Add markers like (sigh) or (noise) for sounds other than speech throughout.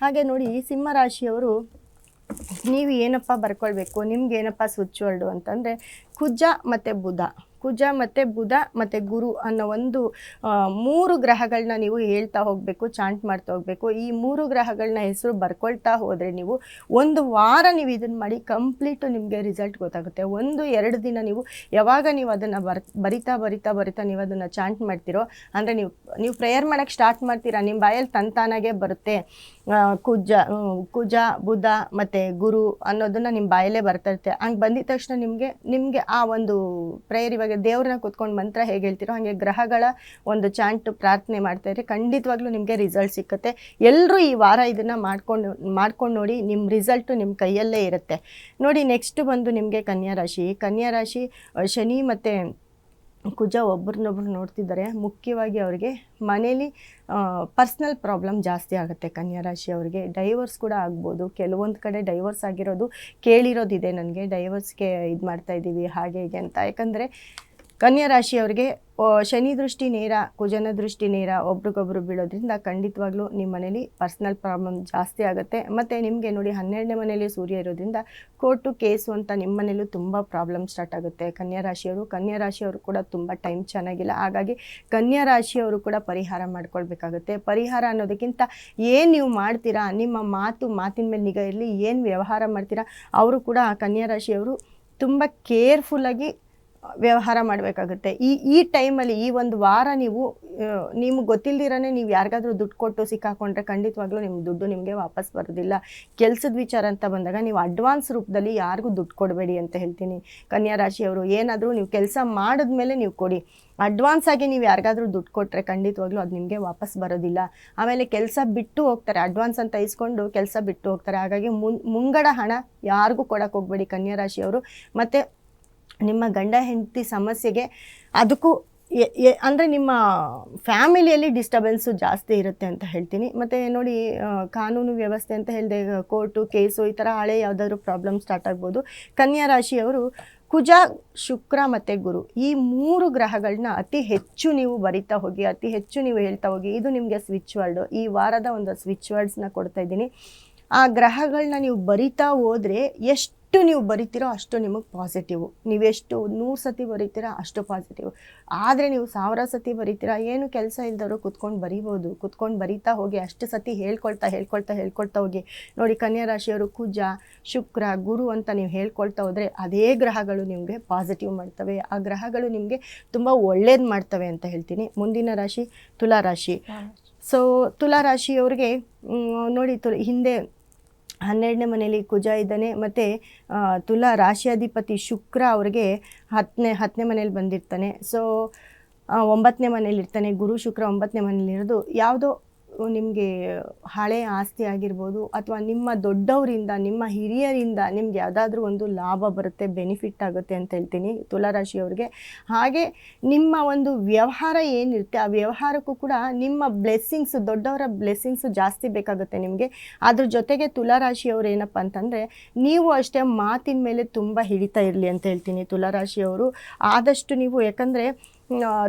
ಹಾಗೆ ನೋಡಿ ಸಿಂಹರಾಶಿಯವರು ನೀವು ಏನಪ್ಪ ಬರ್ಕೊಳ್ಬೇಕು ನಿಮ್ಗೆ ಏನಪ್ಪ ಸ್ವಿಚ್ ವರ್ಡು ಅಂತಂದರೆ ಕುಜ ಮತ್ತು ಬುಧ. ಕುಜ ಮತ್ತು ಬುಧ ಮತ್ತು ಗುರು ಅನ್ನೋ ಒಂದು ಮೂರು ಗ್ರಹಗಳನ್ನ ನೀವು ಹೇಳ್ತಾ ಹೋಗಬೇಕು, ಚಾಂಟ್ ಮಾಡ್ತಾ ಹೋಗಬೇಕು. ಈ ಮೂರು ಗ್ರಹಗಳನ್ನ ಹೆಸರು ಬರ್ಕೊಳ್ತಾ ಹೋದರೆ ನೀವು ಒಂದು ವಾರ ನೀವು ಇದನ್ನು ಮಾಡಿ ಕಂಪ್ಲೀಟು ನಿಮಗೆ ರಿಸಲ್ಟ್ ಗೊತ್ತಾಗುತ್ತೆ. ಒಂದು, ಎರಡು ದಿನ ನೀವು ಯಾವಾಗ ನೀವು ಅದನ್ನು ಬರ್, ಬರಿತಾ ಬರಿತಾ ಬರಿತಾ ನೀವು ಅದನ್ನು ಚಾಂಟ್ ಮಾಡ್ತೀರೋ, ಅಂದರೆ ನೀವು ನೀವು ಪ್ರೇಯರ್ ಮಾಡೋಕ್ಕೆ ಸ್ಟಾರ್ಟ್ ಮಾಡ್ತೀರಾ? ನಿಮ್ಮ ಬಾಯಲ್ಲಿ ತಂತಾನಾಗೆ ಬರುತ್ತೆ. ಕುಜ ಕುಜ, ಬುಧ ಮತ್ತು ಗುರು ಅನ್ನೋದನ್ನು ನಿಮ್ಮ ಬಾಯಲ್ಲೇ ಬರ್ತಾ ಇರುತ್ತೆ. ಹಂಗೆ ಬಂದಿದ ತಕ್ಷಣ ನಿಮಗೆ ನಿಮಗೆ ಆ ಒಂದು ಪ್ರೇಯರ್ ಇವಾಗ ದೇವ್ರನ್ನ ಕೂತ್ಕೊಂಡು ಮಂತ್ರ ಹೇಗೆ ಹೇಳ್ತಿರೋ ಹಾಗೆ ಗ್ರಹಗಳ ಒಂದು ಚಾಂಟ್ ಪ್ರಾರ್ಥನೆ ಮಾಡ್ತಾ ಇದ್ರೆ ಖಂಡಿತವಾಗ್ಲೂ ನಿಮಗೆ ರಿಸಲ್ಟ್ ಸಿಕ್ಕುತ್ತೆ. ಎಲ್ಲರೂ ಈ ವಾರ ಇದನ್ನು ಮಾಡ್ಕೊಂಡು ಮಾಡ್ಕೊಂಡು ನೋಡಿ ನಿಮ್ಮ ರಿಸಲ್ಟು ನಿಮ್ಮ ಕೈಯಲ್ಲೇ ಇರುತ್ತೆ. ನೋಡಿ ನೆಕ್ಸ್ಟ್ ಬಂದು ನಿಮಗೆ ಕನ್ಯಾ ರಾಶಿ. ಕನ್ಯಾ ರಾಶಿ ಶನಿ ಮತ್ತು ಕುಜ ಒಬ್ರನ್ನೊಬ್ರು ನೋಡ್ತಿದ್ದಾರೆ. ಮುಖ್ಯವಾಗಿ ಅವರಿಗೆ ಮನೇಲಿ ಪರ್ಸ್ನಲ್ ಪ್ರಾಬ್ಲಮ್ ಜಾಸ್ತಿ ಆಗುತ್ತೆ ಕನ್ಯಾ ರಾಶಿ ಅವರಿಗೆ. ಡೈವರ್ಸ್ ಕೂಡ ಆಗ್ಬೋದು. ಕೆಲವೊಂದು ಕಡೆ ಡೈವರ್ಸ್ ಆಗಿರೋದು ಕೇಳಿರೋದಿದೆ ನನಗೆ. ಡೈವರ್ಸ್ಗೆ ಇದು ಮಾಡ್ತಾ ಇದ್ದೀವಿ ಹಾಗೆ ಹೀಗೆ ಅಂತ. ಯಾಕಂದರೆ ಕನ್ಯಾ ರಾಶಿಯವರಿಗೆ ಶನಿ ದೃಷ್ಟಿ ನೇರ, ಕುಜನ ದೃಷ್ಟಿ ನೇರ ಒಬ್ರಿಗೊಬ್ರು ಬೀಳೋದ್ರಿಂದ ಖಂಡಿತವಾಗ್ಲೂ ನಿಮ್ಮ ಮನೇಲಿ ಪರ್ಸ್ನಲ್ ಪ್ರಾಬ್ಲಮ್ ಜಾಸ್ತಿ ಆಗುತ್ತೆ. ಮತ್ತು ನಿಮಗೆ ನೋಡಿ ಹನ್ನೆರಡನೇ ಮನೇಲಿ ಸೂರ್ಯ ಇರೋದ್ರಿಂದ ಕೋರ್ಟು ಕೇಸು ಅಂತ ನಿಮ್ಮ ಮನೇಲೂ ತುಂಬ ಪ್ರಾಬ್ಲಮ್ ಸ್ಟಾರ್ಟ್ ಆಗುತ್ತೆ. ಕನ್ಯಾ ರಾಶಿಯವರು ಕನ್ಯಾ ರಾಶಿಯವರು ಕೂಡ ತುಂಬ ಟೈಮ್ ಚೆನ್ನಾಗಿಲ್ಲ. ಹಾಗಾಗಿ ಕನ್ಯಾ ರಾಶಿಯವರು ಕೂಡ ಪರಿಹಾರ ಮಾಡ್ಕೊಳ್ಬೇಕಾಗುತ್ತೆ. ಪರಿಹಾರ ಅನ್ನೋದಕ್ಕಿಂತ ಏನು ನೀವು ಮಾಡ್ತೀರಾ, ನಿಮ್ಮ ಮಾತು ಮಾತಿನ ಮೇಲೆ ನಿಗಾ ಇರಲಿ, ಏನು ವ್ಯವಹಾರ ಮಾಡ್ತೀರಾ, ಅವರು ಕೂಡ ಕನ್ಯಾ ರಾಶಿಯವರು ತುಂಬ ಕೇರ್ಫುಲ್ಲಾಗಿ ವ್ಯವಹಾರ ಮಾಡಬೇಕಾಗುತ್ತೆ. ಈ ಈ ಟೈಮಲ್ಲಿ, ಈ ಒಂದು ವಾರ ನೀವು ನಿಮ್ಗೆ ಗೊತ್ತಿಲ್ದಿರನೇ ನೀವು ಯಾರಿಗಾದರೂ ದುಡ್ಡು ಕೊಟ್ಟು ಸಿಕ್ಕಾಕೊಂಡ್ರೆ ಖಂಡಿತವಾಗ್ಲೂ ನಿಮ್ಮ ದುಡ್ಡು ನಿಮಗೆ ವಾಪಸ್ ಬರೋದಿಲ್ಲ. ಕೆಲಸದ ವಿಚಾರ ಅಂತ ಬಂದಾಗ ನೀವು ಅಡ್ವಾನ್ಸ್ ರೂಪದಲ್ಲಿ ಯಾರಿಗೂ ದುಡ್ಡು ಕೊಡಬೇಡಿ ಅಂತ ಹೇಳ್ತೀನಿ. ಕನ್ಯಾ ರಾಶಿಯವರು, ಏನಾದರೂ ನೀವು ಕೆಲಸ ಮಾಡಿದ್ಮೇಲೆ ನೀವು ಕೊಡಿ. ಅಡ್ವಾನ್ಸ್ ಆಗಿ ನೀವು ಯಾರಿಗಾದರೂ ದುಡ್ಡು ಕೊಟ್ಟರೆ ಖಂಡಿತವಾಗ್ಲೂ ಅದು ನಿಮಗೆ ವಾಪಸ್ ಬರೋದಿಲ್ಲ. ಆಮೇಲೆ ಕೆಲಸ ಬಿಟ್ಟು ಹೋಗ್ತಾರೆ. ಅಡ್ವಾನ್ಸ್ ಅಂತ ಇಸ್ಕೊಂಡು ಕೆಲಸ ಬಿಟ್ಟು ಹೋಗ್ತಾರೆ. ಹಾಗಾಗಿ ಮುಂಗಡ ಹಣ ಯಾರಿಗೂ ಕೊಡೋಕೆ ಹೋಗಬೇಡಿ ಕನ್ಯಾ ರಾಶಿಯವರು. ಮತ್ತು ನಿಮ್ಮ ಗಂಡ ಹೆಂಡತಿ ಸಮಸ್ಯೆಗೆ ಅದಕ್ಕೂ ಅಂದರೆ ನಿಮ್ಮ ಫ್ಯಾಮಿಲಿಯಲ್ಲಿ ಡಿಸ್ಟರ್ಬೆನ್ಸು ಜಾಸ್ತಿ ಇರುತ್ತೆ ಅಂತ ಹೇಳ್ತೀನಿ. ಮತ್ತು ನೋಡಿ ಕಾನೂನು ವ್ಯವಸ್ಥೆ ಅಂತ ಹೇಳಿದೆ ಕೋರ್ಟು, ಕೇಸು ಈ ಥರ ಹಳೆ ಯಾವುದಾದ್ರೂ ಪ್ರಾಬ್ಲಮ್ ಸ್ಟಾರ್ಟ್ ಆಗ್ಬೋದು. ಕನ್ಯಾ ರಾಶಿಯವರು ಕುಜ, ಶುಕ್ರ ಮತ್ತು ಗುರು. ಈ ಮೂರು ಗ್ರಹಗಳನ್ನ ಅತಿ ಹೆಚ್ಚು ನೀವು ಬರಿತಾ ಹೋಗಿ, ಅತಿ ಹೆಚ್ಚು ನೀವು ಹೇಳ್ತಾ ಹೋಗಿ, ಇದು ನಿಮಗೆ ಸ್ವಿಚ್ ವರ್ಡು ಈ ವಾರದ ಒಂದು ಸ್ವಿಚ್ ವರ್ಡ್ಸ್ನ ಕೊಡ್ತಾ ಇದ್ದೀನಿ. ಆ ಗ್ರಹಗಳನ್ನ ನೀವು ಬರಿತಾ ಹೋದರೆ ಎಷ್ಟು ನೀವು ಬರಿತೀರೋ ಅಷ್ಟು ನಿಮಗೆ ಪಾಸಿಟಿವ್ ನೀವೆಷ್ಟು ನೂರು ಸತಿ ಬರಿತೀರಾ ಅಷ್ಟು ಪಾಸಿಟಿವ್ ಆದರೆ ನೀವು ಸಾವಿರ ಸತಿ ಬರಿತೀರಾ ಏನು ಕೆಲಸ ಇಲ್ದವರು ಕುತ್ಕೊಂಡು ಬರಿಬೋದು. ಕುತ್ಕೊಂಡು ಬರಿತಾ ಹೋಗಿ ಅಷ್ಟು ಸತಿ ಹೇಳ್ಕೊಳ್ತಾ ಹೇಳ್ಕೊಳ್ತಾ ಹೇಳ್ಕೊಳ್ತಾ ಹೋಗಿ. ನೋಡಿ ಕನ್ಯಾ ರಾಶಿಯವರು ಕುಜ ಶುಕ್ರ ಗುರು ಅಂತ ನೀವು ಹೇಳ್ಕೊಳ್ತಾ ಹೋದರೆ ಅದೇ ಗ್ರಹಗಳು ನಿಮಗೆ ಪಾಸಿಟಿವ್ ಮಾಡ್ತವೆ. ಆ ಗ್ರಹಗಳು ನಿಮಗೆ ತುಂಬ ಒಳ್ಳೇದು ಮಾಡ್ತವೆ ಅಂತ ಹೇಳ್ತೀನಿ. ಮುಂದಿನ ರಾಶಿ ತುಲಾ ರಾಶಿ. ಸೊ ತುಲಾ ರಾಶಿಯವ್ರಿಗೆ ನೋಡಿ ತು ಹಿಂದೆ ಹನ್ನೆರಡನೇ ಮನೆಯಲ್ಲಿ ಕುಜ ಇದ್ದಾನೆ. ಮತ್ತು ತುಲಾ ರಾಶಿಯಾಧಿಪತಿ ಶುಕ್ರ ಅವ್ರಿಗೆ ಹತ್ತನೇ ಹತ್ತನೇ ಮನೇಲಿ ಬಂದಿರ್ತಾನೆ. ಸೊ ಒಂಬತ್ತನೇ ಮನೇಲಿರ್ತಾನೆ ಗುರು ಶುಕ್ರ ಒಂಬತ್ತನೇ ಮನೇಲಿ ಇರೋದು ಯಾವುದೋ ನಿಮಗೆ ಹಳೆ ಆಸ್ತಿ ಆಗಿರ್ಬೋದು ಅಥವಾ ನಿಮ್ಮ ದೊಡ್ಡವರಿಂದ, ನಿಮ್ಮ ಹಿರಿಯರಿಂದ ನಿಮ್ಗೆ ಯಾವುದಾದ್ರೂ ಒಂದು ಲಾಭ ಬರುತ್ತೆ ಬೆನಿಫಿಟ್ ಆಗುತ್ತೆ ಅಂತ ಹೇಳ್ತೀನಿ ತುಲಾರಾಶಿಯವ್ರಿಗೆ. ಹಾಗೆ ನಿಮ್ಮ ಒಂದು ವ್ಯವಹಾರ ಏನಿರುತ್ತೆ, ಆ ವ್ಯವಹಾರಕ್ಕೂ ಕೂಡ ನಿಮ್ಮ ಬ್ಲೆಸ್ಸಿಂಗ್ಸ್ ದೊಡ್ಡವರ ಬ್ಲೆಸ್ಸಿಂಗ್ಸು ಜಾಸ್ತಿ ಬೇಕಾಗುತ್ತೆ ನಿಮಗೆ. ಅದ್ರ ಜೊತೆಗೆ ತುಲಾರಾಶಿಯವರು ಏನಪ್ಪ ಅಂತಂದರೆ, ನೀವು ಅಷ್ಟೇ ಮಾತಿನ ಮೇಲೆ ತುಂಬ ಹಿಡಿತಾ ಇರಲಿ ಅಂತ ಹೇಳ್ತೀನಿ ತುಲಾರಾಶಿಯವರು. ಆದಷ್ಟು ನೀವು ಯಾಕಂದರೆ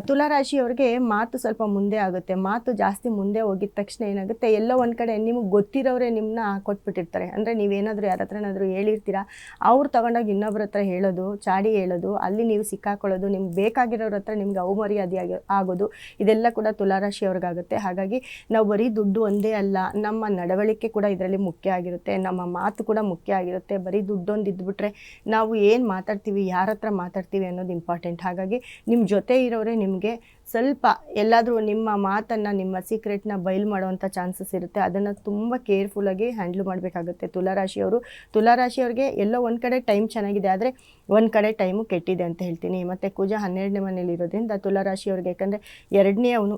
ತುಲಾರಾಶಿಯವ್ರಿಗೆ ಮಾತು ಸ್ವಲ್ಪ ಮುಂದೆ ಆಗುತ್ತೆ. ಮಾತು ಜಾಸ್ತಿ ಮುಂದೆ ಹೋಗಿದ ತಕ್ಷಣ ಏನಾಗುತ್ತೆ, ಎಲ್ಲೋ ಒಂದು ಕಡೆ ನಿಮಗೆ ಗೊತ್ತಿರೋರೆ ನಿಮ್ಮನ್ನ ಕೊಟ್ಬಿಟ್ಟಿರ್ತಾರೆ. ಅಂದರೆ ನೀವೇನಾದರೂ ಯಾರ ಹತ್ರನಾದರೂ ಹೇಳಿರ್ತೀರಾ, ಅವ್ರು ತಗೊಂಡಾಗ ಇನ್ನೊಬ್ರ ಹತ್ರ ಹೇಳೋದು, ಚಾಡಿ ಹೇಳೋದು, ಅಲ್ಲಿ ನೀವು ಸಿಕ್ಕಾಕೊಳ್ಳೋದು, ನಿಮ್ಗೆ ಬೇಕಾಗಿರೋರ ಹತ್ರ ನಿಮ್ಗೆ ಅವಮರ್ಯಾದೆ ಆಗಿ, ಆಗೋದು, ಇದೆಲ್ಲ ಕೂಡ ತುಲಾರಾಶಿಯವ್ರಿಗಾಗುತ್ತೆ. ಹಾಗಾಗಿ ನಾವು ಬರೀ ದುಡ್ಡು ಒಂದೇ ಅಲ್ಲ, ನಮ್ಮ ನಡವಳಿಕೆ ಕೂಡ ಇದರಲ್ಲಿ ಮುಖ್ಯ ಆಗಿರುತ್ತೆ, ನಮ್ಮ ಮಾತು ಕೂಡ ಮುಖ್ಯ ಆಗಿರುತ್ತೆ. ಬರೀ ದುಡ್ಡೊಂದು ಇದ್ಬಿಟ್ರೆ ನಾವು ಏನು ಮಾತಾಡ್ತೀವಿ, ಯಾರ ಹತ್ರ ಮಾತಾಡ್ತೀವಿ ಅನ್ನೋದು ಇಂಪಾರ್ಟೆಂಟ್ ಹಾಗಾಗಿ ನಿಮ್ಮ ಜೊತೆ ಇರೋರೇ ನಿಮಗೆ ಸ್ವಲ್ಪ ಎಲ್ಲಾದರೂ ನಿಮ್ಮ ಮಾತನ್ನು, ನಿಮ್ಮ ಸೀಕ್ರೆಟ್ನ ಬಯಲು ಮಾಡುವಂಥ ಚಾನ್ಸಸ್ ಇರುತ್ತೆ. ಅದನ್ನು ತುಂಬ ಕೇರ್ಫುಲ್ಲಾಗಿ ಹ್ಯಾಂಡ್ಲ್ ಮಾಡಬೇಕಾಗುತ್ತೆ ತುಲಾರಾಶಿಯವರು ತುಲಾರಾಶಿಯವ್ರಿಗೆ ಎಲ್ಲೋ ಒಂದು ಕಡೆ ಟೈಮ್ ಚೆನ್ನಾಗಿದೆ, ಆದರೆ ಒಂದು ಕಡೆ ಟೈಮು ಕೆಟ್ಟಿದೆ ಅಂತ ಹೇಳ್ತೀನಿ. ಮತ್ತು ಕುಜ ಹನ್ನೆರಡನೇ ಮನೇಲಿ ಇರೋದ್ರಿಂದ ತುಲಾರಾಶಿಯವ್ರಿಗೆ ಯಾಕಂದರೆ ಎರಡನೇ ಅವನು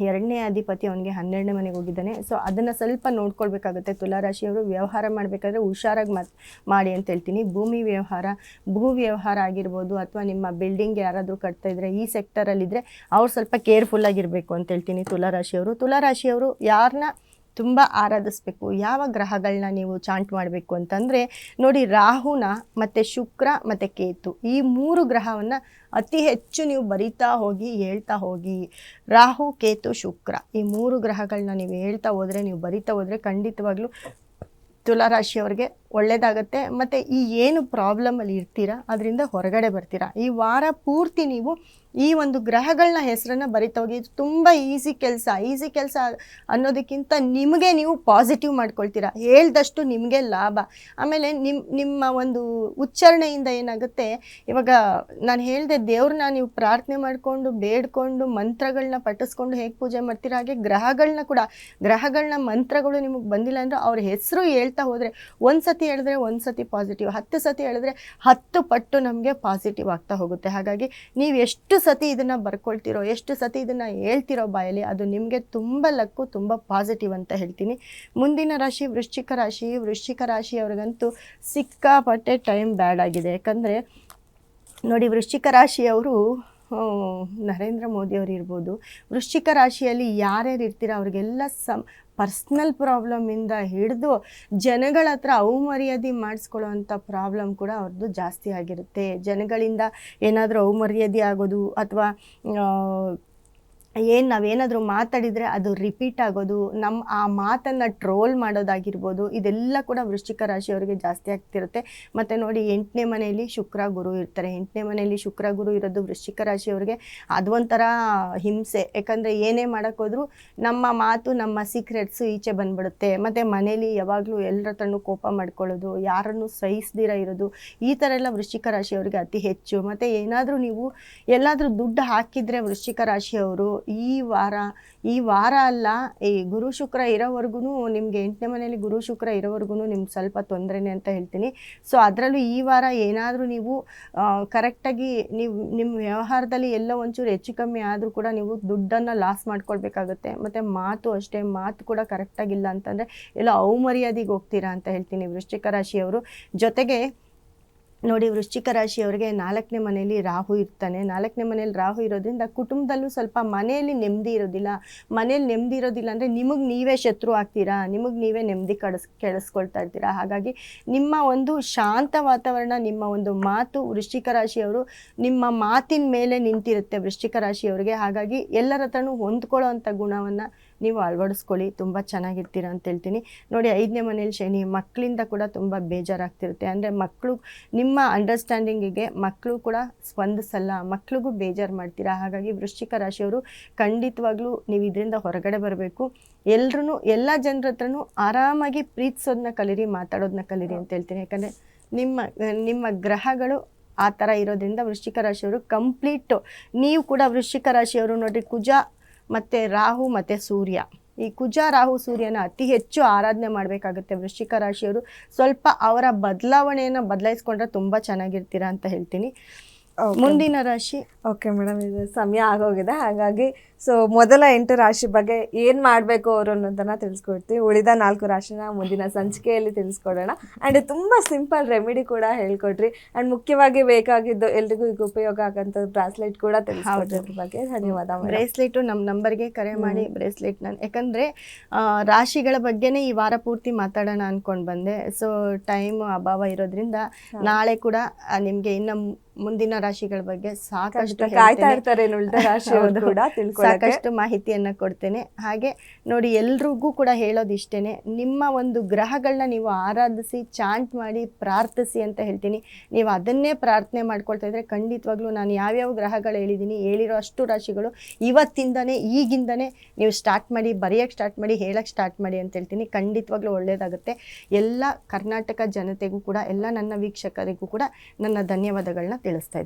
ಎರಡನೇ ಅಧಿಪತಿ ಅವನಿಗೆ ಹನ್ನೆರಡನೇ ಮನೆಗೆ ಹೋಗಿದ್ದಾನೆ. ಸೊ ಅದನ್ನು ಸ್ವಲ್ಪ ನೋಡ್ಕೊಳ್ಬೇಕಾಗುತ್ತೆ. ತುಲಾರಾಶಿಯವರು ವ್ಯವಹಾರ ಮಾಡಬೇಕಾದ್ರೆ ಹುಷಾರಾಗಿ ಮಾತ್ ಮಾಡಿ ಅಂತ ಹೇಳ್ತೀನಿ. ಭೂಮಿ ವ್ಯವಹಾರ, ಭೂ ವ್ಯವಹಾರ ಆಗಿರ್ಬೋದು ಅಥವಾ ನಿಮ್ಮ ಬಿಲ್ಡಿಂಗ್ ಯಾರಾದರೂ ಕಟ್ತಾ ಇದ್ರೆ, ಈ ಸೆಕ್ಟರಲ್ಲಿದ್ದರೆ ಅವ್ರು ಸ್ವಲ್ಪ ಕೇರ್ಫುಲ್ಲಾಗಿರಬೇಕು ಅಂತ ಹೇಳ್ತೀನಿ ತುಲಾರಾಶಿಯವರು. ತುಲಾರಾಶಿಯವರು ಯಾರನ್ನ ತುಂಬ ಆರಾಧಿಸ್ಬೇಕು. ಯಾವ ಗ್ರಹಗಳನ್ನ ನೀವು ಚಾಂಟ್ ಮಾಡಬೇಕು ಅಂತಂದರೆ, ನೋಡಿ ರಾಹುನ ಮತ್ತು ಶುಕ್ರ ಮತ್ತು ಕೇತು. ಈ ಮೂರು ಗ್ರಹವನ್ನು ಅತಿ ಹೆಚ್ಚು ನೀವು ಬರಿತಾ ಹೋಗಿ, ಹೇಳ್ತಾ ಹೋಗಿ. ರಾಹು, ಕೇತು, ಶುಕ್ರ. ಈ ಮೂರು ಗ್ರಹಗಳನ್ನ ನೀವು ಹೇಳ್ತಾ ಹೋದರೆ, ನೀವು ಬರಿತಾ ಹೋದರೆ ಖಂಡಿತವಾಗ್ಲೂ ತುಲಾರಾಶಿಯವ್ರಿಗೆ ಒಳ್ಳೆಯದಾಗತ್ತೆ ಮತ್ತು ಈ ಏನು ಪ್ರಾಬ್ಲಮಲ್ಲಿ ಇರ್ತೀರಾ? ಅದರಿಂದ ಹೊರಗಡೆ ಬರ್ತೀರಾ? ಈ ವಾರ ಪೂರ್ತಿ ನೀವು ಈ ಒಂದು ಗ್ರಹಗಳನ್ನ ಹೆಸರನ್ನು ಬರಿತಾ ಹೋಗಿ, ಇದು ತುಂಬ ಈಸಿ ಕೆಲಸ ಈಸಿ ಕೆಲಸ ಅನ್ನೋದಕ್ಕಿಂತ ನಿಮಗೆ ನೀವು ಪಾಸಿಟಿವ್ ಮಾಡ್ಕೊಳ್ತೀರಾ? ಹೇಳ್ದಷ್ಟು ನಿಮಗೆ ಲಾಭ. ಆಮೇಲೆ ನಿಮ್ಮ ನಿಮ್ಮ ಒಂದು ಉಚ್ಚಾರಣೆಯಿಂದ ಏನಾಗುತ್ತೆ, ಇವಾಗ ನಾನು ಹೇಳಿದೆ ದೇವ್ರನ್ನ ನೀವು ಪ್ರಾರ್ಥನೆ ಮಾಡಿಕೊಂಡು, ಬೇಡ್ಕೊಂಡು ಮಂತ್ರಗಳನ್ನ ಪಠಿಸ್ಕೊಂಡು ಹೇಗೆ ಪೂಜೆ ಮಾಡ್ತೀರಾ? ಹಾಗೆ ಗ್ರಹಗಳನ್ನ ಕೂಡ ಗ್ರಹಗಳನ್ನ ಮಂತ್ರಗಳು ನಿಮಗೆ ಬಂದಿಲ್ಲ ಅಂದರೆ ಅವ್ರ ಹೆಸರು ಹೇಳ್ತಾ ಹೋದರೆ ಒಂದು ಸತಿ ಹೇಳಿದ್ರೆ ಒಂದು ಸತಿ ಪಾಸಿಟಿವ್ ಹತ್ತು ಸತಿ ಹೇಳಿದ್ರೆ ಹತ್ತು ಪಟ್ಟು ನಮಗೆ ಪಾಸಿಟಿವ್ ಆಗ್ತಾ ಹೋಗುತ್ತೆ. ಹಾಗಾಗಿ ನೀವು ಎಷ್ಟು ಸತಿ ಇದನ್ನು ಬರ್ಕೊಳ್ತಿರೋ, ಎಷ್ಟು ಸತಿ ಇದನ್ನು ಹೇಳ್ತಿರೋ ಬಾಯಲ್ಲಿ ಅದು ನಿಮಗೆ ತುಂಬ ಲಕ್ಕು, ತುಂಬ ಪಾಸಿಟಿವ್ ಅಂತ ಹೇಳ್ತೀನಿ. ಮುಂದಿನ ರಾಶಿ ವೃಶ್ಚಿಕ ರಾಶಿ, ವೃಶ್ಚಿಕ ರಾಶಿಯವ್ರಿಗಂತೂ ಸಿಕ್ಕಾಪಟ್ಟೆ ಟೈಮ್ ಬ್ಯಾಡ್ ಆಗಿದೆ. ಯಾಕಂದರೆ ನೋಡಿ, ವೃಶ್ಚಿಕ ರಾಶಿಯವರು ನರೇಂದ್ರ ಮೋದಿಯವರು ಇರ್ಬೋದು. ವೃಶ್ಚಿಕ ರಾಶಿಯಲ್ಲಿ ಯಾರ್ಯಾರು ಇರ್ತೀರ? ಅವ್ರಿಗೆಲ್ಲ ಸಮ್, ಪರ್ಸ್ನಲ್ ಪ್ರಾಬ್ಲಮಿಂದ ಹಿಡಿದು ಜನಗಳ ಹತ್ರ ಅವಮರ್ಯಾದೆ ಮಾಡಿಸ್ಕೊಳ್ಳೋವಂಥ ಪ್ರಾಬ್ಲಮ್ ಕೂಡ ಅವ್ರದ್ದು ಜಾಸ್ತಿ ಆಗಿರುತ್ತೆ. ಜನಗಳಿಂದ ಏನಾದರೂ ಅವಮರ್ಯಾದೆ ಆಗೋದು ಅಥವಾ ಏನು ನಾವೇನಾದರೂ ಮಾತಾಡಿದರೆ ಅದು ರಿಪೀಟ್ ಆಗೋದು ನಮ್ಮ ಆ ಮಾತನ್ನು ಟ್ರೋಲ್ ಮಾಡೋದಾಗಿರ್ಬೋದು, ಇದೆಲ್ಲ ಕೂಡ ವೃಶ್ಚಿಕ ರಾಶಿಯವರಿಗೆ ಜಾಸ್ತಿ ಆಗ್ತಿರುತ್ತೆ. ಮತ್ತು ನೋಡಿ, ಎಂಟನೇ ಮನೆಯಲ್ಲಿ ಶುಕ್ರ ಗುರು ಇರ್ತಾರೆ. ಎಂಟನೇ ಮನೆಯಲ್ಲಿ ಶುಕ್ರ ಗುರು ಇರೋದು ವೃಶ್ಚಿಕ ರಾಶಿಯವರಿಗೆ ಅದೊಂಥರ ಹಿಂಸೆ. ಯಾಕಂದರೆ ಏನೇ ಮಾಡೋಕ್ಕೋದ್ರೂ ನಮ್ಮ ಮಾತು, ನಮ್ಮ ಸೀಕ್ರೆಟ್ಸು ಈಚೆ ಬಂದ್ಬಿಡುತ್ತೆ. ಮತ್ತು ಮನೇಲಿ ಯಾವಾಗಲೂ ಎಲ್ಲರ ಹತ್ರನೂ ಕೋಪ ಮಾಡ್ಕೊಳ್ಳೋದು, ಯಾರನ್ನು ಸಹಿಸ್ದಿರ ಇರೋದು, ಈ ಥರ ಎಲ್ಲ ವೃಶ್ಚಿಕ ರಾಶಿಯವರಿಗೆ ಅತಿ ಹೆಚ್ಚು. ಮತ್ತು ಏನಾದರೂ ನೀವು ಎಲ್ಲಾದರೂ ದುಡ್ಡು ಹಾಕಿದರೆ ವೃಶ್ಚಿಕ ರಾಶಿಯವರು ಈ ವಾರ ಈ ವಾರ ಅಲ್ಲ, ಈ ಗುರು ಶುಕ್ರ ಇರೋವರೆಗೂ ನಿಮಗೆ ಎಂಟನೇ ಮನೆಯಲ್ಲಿ ಗುರು ಶುಕ್ರ ಇರೋವರೆಗೂ ನಿಮ್ಗೆ ಸ್ವಲ್ಪ ತೊಂದರೆನೇ ಅಂತ ಹೇಳ್ತೀನಿ. ಸೊ ಅದರಲ್ಲೂ ಈ ವಾರ ಏನಾದರೂ ನೀವು ಕರೆಕ್ಟಾಗಿ ನೀವು, ನಿಮ್ಮ ವ್ಯವಹಾರದಲ್ಲಿ ಎಲ್ಲ ಒಂಚೂರು ಹೆಚ್ಚು ಕಮ್ಮಿ ಆದರೂ ಕೂಡ ನೀವು ದುಡ್ಡನ್ನು ಲಾಸ್ ಮಾಡ್ಕೊಳ್ಬೇಕಾಗುತ್ತೆ. ಮತ್ತು ಮಾತು ಅಷ್ಟೇ, ಮಾತು ಕೂಡ ಕರೆಕ್ಟಾಗಿಲ್ಲ ಅಂತಂದರೆ ಎಲ್ಲ ಔಮರ್ಯಾದಿಗೆ ಹೋಗ್ತೀರಾ ಅಂತ ಹೇಳ್ತೀನಿ ವೃಶ್ಚಿಕ ರಾಶಿಯವರು. ಜೊತೆಗೆ ನೋಡಿ ವೃಶ್ಚಿಕ ರಾಶಿಯವರಿಗೆ ನಾಲ್ಕನೇ ಮನೆಯಲ್ಲಿ ರಾಹು ಇರ್ತಾನೆ. ನಾಲ್ಕನೇ ಮನೆಯಲ್ಲಿ ರಾಹು ಇರೋದ್ರಿಂದ ಕುಟುಂಬದಲ್ಲೂ ಸ್ವಲ್ಪ ಮನೆಯಲ್ಲಿ ನೆಮ್ಮದಿ ಇರೋದಿಲ್ಲ. ಮನೇಲಿ ನೆಮ್ಮದಿ ಇರೋದಿಲ್ಲ ಅಂದರೆ ನಿಮಗೆ ನೀವೇ ಶತ್ರು ಆಗ್ತೀರಾ? ನಿಮಗೆ ನೀವೇ ನೆಮ್ಮದಿ ಕಡಿಸ್, ಕೆಡಿಸ್ಕೊಳ್ತಾ ಇರ್ತೀರಾ? ಹಾಗಾಗಿ ನಿಮ್ಮ ಒಂದು ಶಾಂತ ವಾತಾವರಣ, ನಿಮ್ಮ ಒಂದು ಮಾತು ವೃಶ್ಚಿಕ ರಾಶಿಯವರು ನಿಮ್ಮ ಮಾತಿನ ಮೇಲೆ ನಿಂತಿರುತ್ತೆ ವೃಶ್ಚಿಕ ರಾಶಿಯವರಿಗೆ. ಹಾಗಾಗಿ ಎಲ್ಲರ ಹತ್ರನೂ ಹೊಂದ್ಕೊಳ್ಳೋ ಅಂಥ ಗುಣವನ್ನು ನೀವು ಅಳವಡಿಸ್ಕೊಳ್ಳಿ, ತುಂಬ ಚೆನ್ನಾಗಿರ್ತೀರ ಅಂತ ಹೇಳ್ತೀನಿ. ನೋಡಿ, ಐದನೇ ಮನೇಲಿ ಶನಿ ಮಕ್ಕಳಿಂದ ಕೂಡ ತುಂಬ ಬೇಜಾರಾಗ್ತಿರುತ್ತೆ. ಅಂದರೆ ಮಕ್ಕಳು, ನಿಮ್ಮ ಅಂಡರ್ಸ್ಟ್ಯಾಂಡಿಂಗಿಗೆ ಮಕ್ಕಳು ಕೂಡ ಸ್ಪಂದಿಸಲ್ಲ ಮಕ್ಕಳಿಗೂ ಬೇಜಾರು ಮಾಡ್ತೀರಾ? ಹಾಗಾಗಿ ವೃಶ್ಚಿಕ ರಾಶಿಯವರು ಖಂಡಿತವಾಗ್ಲೂ ನೀವು ಇದರಿಂದ ಹೊರಗಡೆ ಬರಬೇಕು. ಎಲ್ರೂ ಎಲ್ಲ ಜನರ ಹತ್ರನೂ ಆರಾಮಾಗಿ ಪ್ರೀತಿಸೋದನ್ನ ಕಲೀರಿ ಮಾತಾಡೋದನ್ನ ಕಲೀರಿ ಅಂತ ಹೇಳ್ತೀನಿ. ಯಾಕಂದರೆ ನಿಮ್ಮ ನಿಮ್ಮ ಗ್ರಹಗಳು ಆ ಥರ ಇರೋದ್ರಿಂದ ವೃಶ್ಚಿಕ ರಾಶಿಯವರು ಕಂಪ್ಲೀಟು ನೀವು ಕೂಡ ವೃಶ್ಚಿಕ ರಾಶಿಯವರು ನೋಡಿರಿ, ಕುಜ ಮತ್ತು ರಾಹು ಮತ್ತು ಸೂರ್ಯ. ಈ ಕುಜ ರಾಹು ಸೂರ್ಯನ ಅತಿ ಹೆಚ್ಚು ಆರಾಧನೆ ಮಾಡಬೇಕಾಗುತ್ತೆ ವೃಶ್ಚಿಕ ರಾಶಿಯವರು. ಸ್ವಲ್ಪ ಅವರ ಬದಲಾವಣೆಯನ್ನು ಬದಲಾಯಿಸ್ಕೊಂಡ್ರೆ ತುಂಬ ಚೆನ್ನಾಗಿರ್ತೀರ ಅಂತ ಹೇಳ್ತೀನಿ. ಮುಂದಿನ ರಾಶಿ. ಓಕೆ ಮೇಡಮ್ ಇದು ಸಮಯ ಆಗೋಗಿದೆ. ಹಾಗಾಗಿ ಸೊ ಮೊದಲ ಎಂಟು ರಾಶಿ ಬಗ್ಗೆ ಏನು ಮಾಡಬೇಕು ಅವರು ಅನ್ನೋದನ್ನ ತಿಳಿಸ್ಕೊಡ್ತೀವಿ. ಉಳಿದ ನಾಲ್ಕು ರಾಶಿನ ಮುಂದಿನ ಸಂಚಿಕೆಯಲ್ಲಿ ತಿಳಿಸ್ಕೊಡೋಣ. ಆ್ಯಂಡ್ ತುಂಬ ಸಿಂಪಲ್ ರೆಮಿಡಿ ಕೂಡ ಹೇಳ್ಕೊಡ್ರಿ. ಆ್ಯಂಡ್ ಮುಖ್ಯವಾಗಿ ಬೇಕಾಗಿದ್ದು ಎಲ್ರಿಗೂ ಈಗ ಉಪಯೋಗ ಆಗೋಂಥ ಬ್ರಾಸ್ಲೆಟ್ ಕೂಡ ತಿಳಿಸ್ಕೊಡ್ರಿ ಬಗ್ಗೆ. ಧನ್ಯವಾದ ಬ್ರೇಸ್ಲೆಟು ನಮ್ಮ ನಂಬರ್ಗೆ ಕರೆ ಮಾಡಿ ಬ್ರೇಸ್ಲೆಟ್ ನಾನು ಯಾಕಂದರೆ ರಾಶಿಗಳ ಬಗ್ಗೆನೇ ಈ ವಾರ ಪೂರ್ತಿ ಮಾತಾಡೋಣ ಅಂದ್ಕೊಂಡು ಬಂದೆ. ಸೊ ಟೈಮ್ ಅಭಾವ ಇರೋದ್ರಿಂದ ನಾಳೆ ಕೂಡ ನಿಮಗೆ ಇನ್ನು ಮುಂದಿನ ರಾಶಿಗಳ ಬಗ್ಗೆ ಸಾಕಷ್ಟು ಕಾಯ್ತಾ ಇರ್ತಾರೆ (laughs) ರಾಶಿ. ಕೂಡ ತಿಳ್ಕೊಳ್ಳೋಕೆ. ಸಾಕಷ್ಟು ಮಾಹಿತಿಯನ್ನು ಕೊಡ್ತೇನೆ. ಹಾಗೆ ನೋಡಿ, ಎಲ್ರಿಗೂ ಕೂಡ ಹೇಳೋದು ನಿಮ್ಮ ಒಂದು ಗ್ರಹಗಳನ್ನ ನೀವು ಆರಾಧಿಸಿ, ಚಾಂಟ್ ಮಾಡಿ ಪ್ರಾರ್ಥಿಸಿ ಅಂತ ಹೇಳ್ತೀನಿ. ನೀವು ಅದನ್ನೇ ಪ್ರಾರ್ಥನೆ ಮಾಡ್ಕೊಳ್ತಾ ಇದ್ರೆ ಖಂಡಿತವಾಗ್ಲೂ ನಾನು ಯಾವ್ಯಾವ ಗ್ರಹಗಳು ಹೇಳಿದ್ದೀನಿ, ಹೇಳಿರೋ ಅಷ್ಟು ರಾಶಿಗಳು ಇವತ್ತಿಂದನೇ, ಈಗಿಂದನೇ ನೀವು ಸ್ಟಾರ್ಟ್ ಮಾಡಿ ಬರೆಯೋಕ್ಕೆ ಸ್ಟಾರ್ಟ್ ಮಾಡಿ ಹೇಳಕ್ಕೆ ಸ್ಟಾರ್ಟ್ ಮಾಡಿ ಅಂತ ಹೇಳ್ತೀನಿ. ಖಂಡಿತವಾಗ್ಲೂ ಒಳ್ಳೆಯದಾಗುತ್ತೆ ಎಲ್ಲ ಕರ್ನಾಟಕ ಜನತೆಗೂ ಕೂಡ, ಎಲ್ಲ ನನ್ನ ವೀಕ್ಷಕರಿಗೂ ಕೂಡ ನನ್ನ ಧನ್ಯವಾದಗಳನ್ನ ತಿಳಿಸ್ತಾ